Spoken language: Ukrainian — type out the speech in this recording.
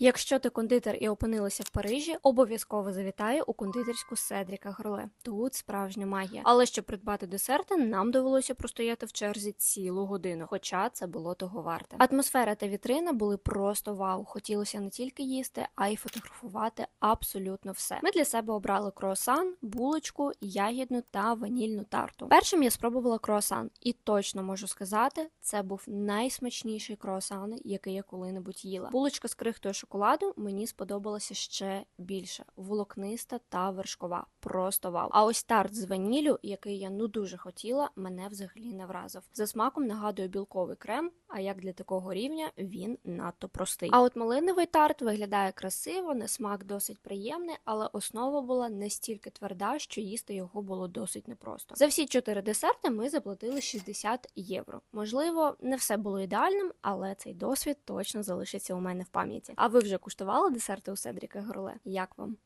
Якщо ти кондитер і опинилася в Парижі, обов'язково завітаю у кондитерську Седріка Гроле. Тут справжня магія. Але щоб придбати десерти, нам довелося простояти в черзі цілу годину, хоча це було того варте. Атмосфера та вітрина були просто вау. Хотілося не тільки їсти, а й фотографувати абсолютно все. Ми для себе обрали круасан, булочку, ягідну та ванільну тарту. Першим я спробувала круасан, і точно можу сказати, це був найсмачніший круасан, який я коли-небудь їла. Булочка з крихтою шоколаду мені сподобалася ще більше. Волокниста та вершкова. Просто вау. А ось тарт з ваніллю, який я ну дуже хотіла, мене взагалі не вразив. За смаком нагадує білковий крем, а як для такого рівня він надто простий. А от малиновий тарт виглядає красиво, на смак досить приємний, але основа була настільки тверда, що їсти його було досить непросто. За всі чотири десерти ми заплатили 60 євро. Можливо, не все було ідеальним, але цей досвід точно залишиться у мене в пам'яті. А ви вже куштували десерти у Седріка Горле? Як вам?